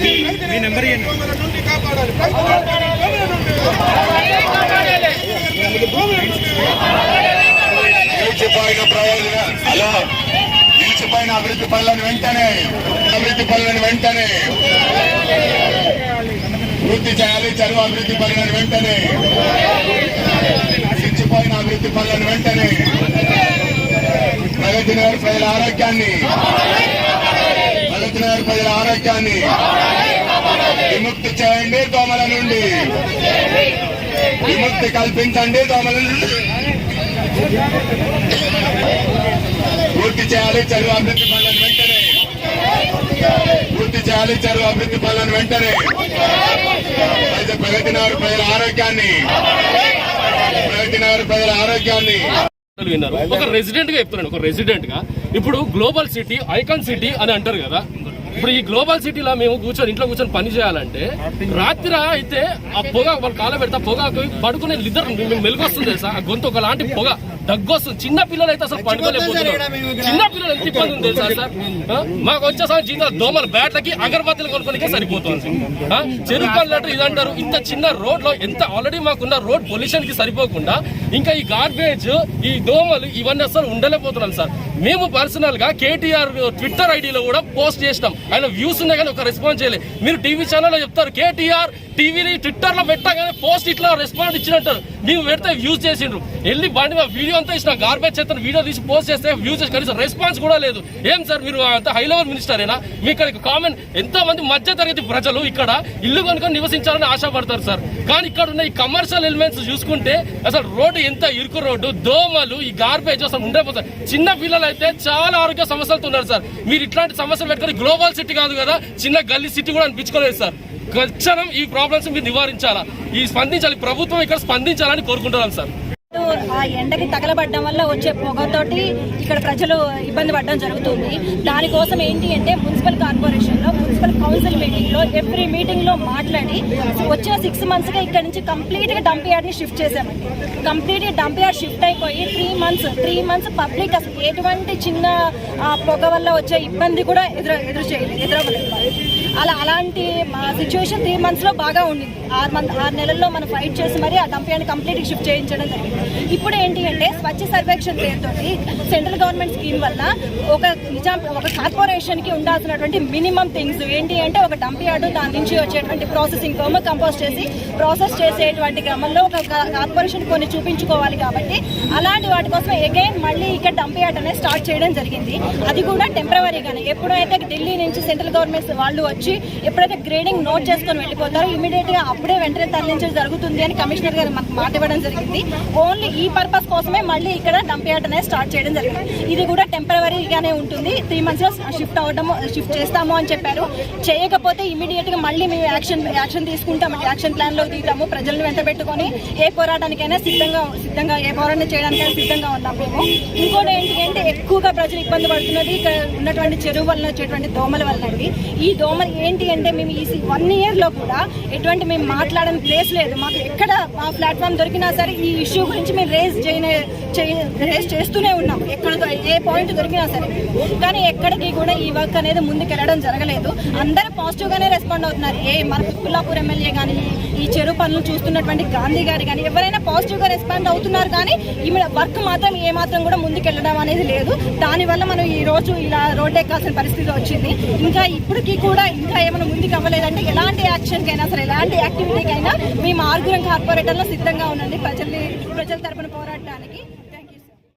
మీ number నిలిచిపోయిన అభివృద్ధి పనులను వెంటనే అభివృద్ధి పనులను వెంటనే వృద్ధి చేయాలి. చదువు అభివృద్ధి పనులను వెంటనే. నిలిచిపోయిన అభివృద్ధి పనులను వెంటనే. ప్రగతి ప్రజల ఆరోగ్యాన్ని ప్రగతి నగర్ ప్రజల ఆరోగ్యాన్ని విముక్తి చేయండి దోమల నుండి. విముక్తి కల్పించండి దోమల నుండి. పూర్తి చేయాలి చెరువు అభివృద్ధి పనులను వెంటనే. పూర్తి చేయాలి చెరువు అభివృద్ధి పనులను వెంటనే. అయితే ప్రగతి నగర్ ప్రజల ఆరోగ్యాన్ని. ప్రగతి నగర్ ప్రజల ఆరోగ్యాన్ని. విన్నారు. ఒక రెసిడెంట్గా చెప్తున్నాను ఒక రెసిడెంట్గా. ఇప్పుడు గ్లోబల్ సిటీ ఐకాన్ సిటీ అని అంటారు కదా. ఇప్పుడు ఈ గ్లోబల్ సిటీలో మేము కూర్చొని ఇంట్లో కూర్చొని పని చేయాలంటే రాత్రి అయితే ఆ పొగ వాళ్ళు కాల పెడతా పొగకు పడుకునే లిద్దరు మెలుగు వస్తుంది తెలుసా? ఆ గొంతు ఒకలాంటి పొగ. దగ్గు వస్తుంది చిన్న పిల్లలు అయితే అసలు పడుకోలేకపోతున్నారు చిన్న పిల్లలు ఎంత ఇబ్బంది ఉంది తెలుసా సార్? మాకు వచ్చేసరికి జీతం దోమల బ్యాట్లకి అగరబత్తులు కొనుక్కోనికే సరిపోతుంది? చెరుకు పనులు ఇది అంటారు. ఇంత చిన్న రోడ్లో ఎంత ఆల్రెడీ మాకున్న రోడ్ పొల్యూషన్కి సరిపోకుండా ఇంకా ఈ గార్బేజ్ ఈ దోమలు ఇవన్నీ అసలు ఉండలేకపోతున్నాం సార్. మేము పర్సనల్గా కేటీఆర్ ట్విట్టర్ ఐడిలో కూడా పోస్ట్ చేసినాం. ఆయన వ్యూస్ ఉన్నాయి కానీ ఒక రెస్పాన్స్ చేయలేదు. మీరు టీవీ ఛానల్లో చెప్తారు కేటీఆర్ టీవీని ట్విట్టర్లో పెట్టగానే పోస్ట్ ఇట్లా రెస్పాన్స్ ఇచ్చినట్టు. మేము పెడితే వ్యూస్ చేసిండ్రు. వెళ్ళి బండి వీడియో అంతా ఇచ్చిన గార్బేజ్ చెత్తను వీడియో తీసి పోస్ట్ చేస్తే వ్యూస్ కనీసం రెస్పాన్స్ కూడా లేదు. ఏం సార్ మీరు అంత హై లెవెల్ మినిస్టరేనా మీ ఇక్కడ కామన్ ఎంతో మంది మధ్య తరగతి ప్రజలు ఇక్కడ ఇల్లు కనుక నివసించాలని ఆశపడతారు సార్ కానీ ఇక్కడ ఉన్న ఈ కమర్షియల్ ఎలిమెంట్స్ చూసుకుంటే అసలు రోడ్డు ఎంత ఇరుకు రోడ్డు దోమలు ఈ గార్బేజ్ అసలు ఉండకపోతారు చిన్న పిల్లలు అయితే చాలా ఆరోగ్య సమస్యలతో ఉన్నారు సార్ మీరు ఇట్లాంటి సమస్యలు పెట్టుకుని గ్లోబల్ సిటీ కాదు కదా చిన్న గల్లీ సిటీ కూడా అనిపించుకోలేదు సార్ తక్షణం ఈ ప్రాబ్లమ్స్ మీరు నివారించాలా? ఈ స్పందించాలి ప్రభుత్వం ఇక్కడ స్పందించాలని కోరుకుంటున్నాం సార్ ఆ ఎండకి తగలబడడం వల్ల వచ్చే పొగతోటి ఇక్కడ ప్రజలు ఇబ్బంది పడడం జరుగుతుంది. దానికోసం ఏంటి అంటే మున్సిపల్ కార్పొరేషన్లో మున్సిపల్ కౌన్సిల్ మీటింగ్లో ఎవ్రీ మీటింగ్లో మాట్లాడి వచ్చిన సిక్స్ మంత్స్గా ఇక్కడ నుంచి కంప్లీట్గా డంప్ యార్డ్ని షిఫ్ట్ చేశామండి. కంప్లీట్గా డంప్ యార్డ్ షిఫ్ట్ అయిపోయి three months three months public అసలు ఎటువంటి చిన్న ఆ, పొగ వల్ల వచ్చే ఇబ్బంది కూడా ఎదురు ఎదురు చేయలేదు ఎదురవ్వలేదు. అలా అలాంటి మా సిచ్యువేషన్ త్రీ మంత్స్లో బాగా ఉండింది. ఆరు మంత్ ఆరు నెలల్లో మనం ఫైట్ చేసి మరి ఆ డంప్ కంప్లీట్గా షిఫ్ట్ చేయించడం జరిగింది. ఇప్పుడు ఏంటి అంటే స్వచ్ఛ సర్వేక్షణ్ పేరుతోటి సెంట్రల్ గవర్నమెంట్ స్కీమ్ వల్ల ఒక నిజాం ఒక కార్పొరేషన్కి ఉండాల్సినటువంటి మినిమం థింగ్స్ ఏంటి అంటే ఒక డంప్ యార్డ్ దాని నుంచి వచ్చేటువంటి ప్రాసెసింగ్ ఫర్మ్ కంపోజ్ చేసి ప్రాసెస్ చేసేటువంటి క్రమంలో ఒక కార్పొరేషన్ కొన్ని చూపించుకోవాలి కాబట్టి అలాంటి వాటి కోసం అగైన్ మళ్ళీ ఇక్కడ డంప్ యార్డ్ అనేది స్టార్ట్ చేయడం జరిగింది. అది కూడా టెంపరీగానే ఎప్పుడైతే ఢిల్లీ నుంచి సెంట్రల్ గవర్నమెంట్ వాళ్ళు వచ్చి ఎప్పుడైతే గ్రేడింగ్ నోట్ చేసుకొని వెళ్ళిపోతారో ఇమీడియట్గా అప్పుడే వెంటనే తరలించడం జరుగుతుంది అని కమిషనర్ గారు మనకు మాట ఇవ్వడం జరిగింది. ఓన్లీ ఈ పర్పస్ కోసమే మళ్ళీ ఇక్కడ డంప్ యార్డ్ అనేది స్టార్ట్ చేయడం జరిగింది. ఇది కూడా టెంపరీగానే ఉంటుంది. త్రీ మంత్స్లో షిఫ్ట్ అవ్వడము షిఫ్ట్ చేస్తాము అని చెప్పారు. చేయకపోతే ఇమీడియట్గా మళ్ళీ మేము యాక్షన్ యాక్షన్ తీసుకుంటాము యాక్షన్ ప్లాన్లో దిగుతాము. ప్రజలను వెంట పెట్టుకొని ఏ పోరాటానికైనా సిద్ధంగా సిద్ధంగా ఏ పోరాటం చేయడానికైనా సిద్ధంగా ఉన్నాం మేము. ఇంకోటి ఏంటి అంటే ఎక్కువగా ప్రజలు ఇబ్బంది పడుతున్నది ఇక్కడ ఉన్నటువంటి చెరువు వల్ల వచ్చేటువంటి దోమల వల్ల అండి. ఈ దోమలు ఏంటి అంటే మేము ఈ వన్ ఇయర్లో కూడా ఎటువంటి మేము మాట్లాడని ప్లేస్ లేదు. మాకు ఎక్కడ మా ప్లాట్ఫామ్ దొరికినా సరే ఈ ఇష్యూ గురించి మేము రేస్ చేయనే రేస్ చేస్తూనే ఉన్నాం ఎక్కడ ఏ పాయింట్ దొరికినా సరే. కానీ ఎక్కడికి కూడా ఈ వర్క్ అనేది ముందుకు వెళ్ళడం జరగలేదు. అందరూ పాజిటివ్ గానే రెస్పాండ్ అవుతున్నారు. ఏ మన పిల్లాపూర్ ఎమ్మెల్యే కానీ ఈ చెరువు పనులు చూస్తున్నటువంటి గాంధీ గారు కానీ ఎవరైనా పాజిటివ్గా రెస్పాండ్ అవుతున్నారు కానీ ఈ వర్క్ మాత్రం ఏ మాత్రం కూడా ముందుకు వెళ్ళడం అనేది లేదు. దానివల్ల మనం ఈ రోజు ఇలా రోడ్ ఎక్కాల్సిన పరిస్థితి వచ్చింది. ఇంకా ఇప్పటికీ కూడా ఇంకా ఏమైనా ముందుకు అవ్వలేదంటే ఎలాంటి యాక్షన్ అయినా సరే ఎలాంటి యాక్టివిటీకైనా మేము ఆరుగురం కార్పొరేటర్లో సిద్ధంగా ఉండండి. ప్రజల్ని ప్రజల తరపున పోరాడడానికి